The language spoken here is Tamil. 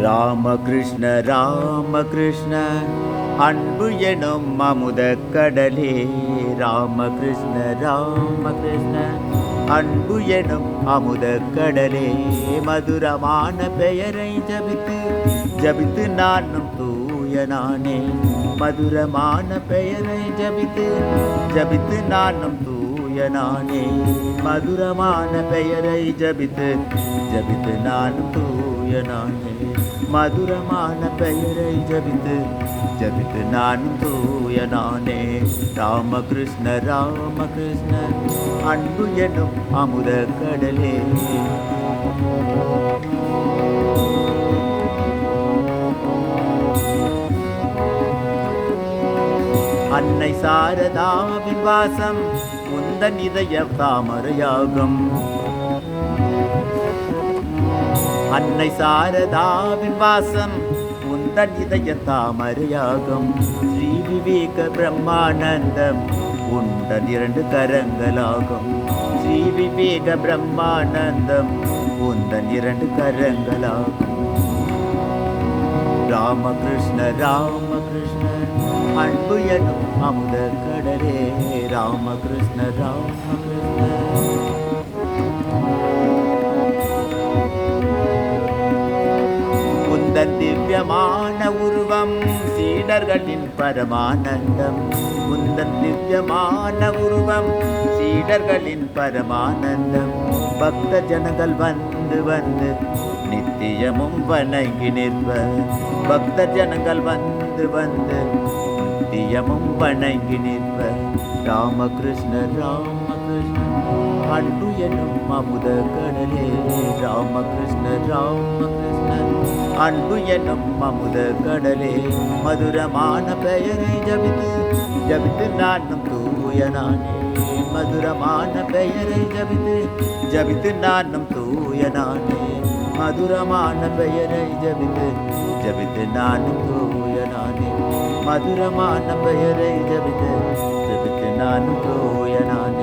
ராமகிருஷ்ண ராமகிருஷ்ண அன்பு எனும் அமுத கடலே. ராமகிருஷ்ண ராமகிருஷ்ண அன்பு எனும் அமுத கடலே. மதுரமான பெயரை ஜபித்து ஜபித்து நானும் தூய நானே. மதுரமான பெயரை ஜபித்து ஜபித்து நானும் தூய நானே. மதுரமான பெயரை ஜபித்து ஜபித்து நானும் தூய நானே மதுரமான பெயரை ஜபித்து ஜபித்து நானும் தூய நானே ராமகிருஷ்ண ராமகிருஷ்ண அன்பு எனும் அமுத கடலே. அன்னை சாரதாவின் வாசம் முந்தன் இதய தாமரையாகும். அன்னை சாரதாவின் வாசம் உந்தன் இதய தாமரையாகும் ஸ்ரீ விவேக பிரம்மானந்தம் உந்தன் இரண்டு கரங்களாகும். ஸ்ரீ விவேக பிரம்மானந்தம் உந்தன் இரண்டு கரங்களாகும். ராமகிருஷ்ண ராமகிருஷ்ண அன்பு எனும் அமுத கடலே. ராமகிருஷ்ண ராம உந்தன் திவ்யமான உருவம் சீடர்களின் பரமானந்தம். உந்தன் திவ்யமான உருவம் சீடர்களின் பரமானந்தம். பக்த ஜனங்கள் வந்து வந்து நித்தியமும் வணங்கி நிற்பர் பக்த ஜனங்கள் வந்து வந்து நித்தியமும் வணங்கி நிற்பர் ராமகிருஷ்ணர் ராமகிருஷ்ண அன்பு எனும் அமுத கடலே. ராமகிருஷ்ண ராமகிருஷ்ண. அன்பு எனும் அமுத கடலே. மதுரமான பெயரை ஜபித்து ஜபித்து நானும் தூய நானே மதுரமான பெயரை ஜபித்து ஜபித்து நானும் தூய நானே மதுரமான பெயரை ஜபித்து ஜபித்து நானும் தூய நானே மதுரமான பெயரை ஜபித்து ஜபித்து நானும் தூய நானே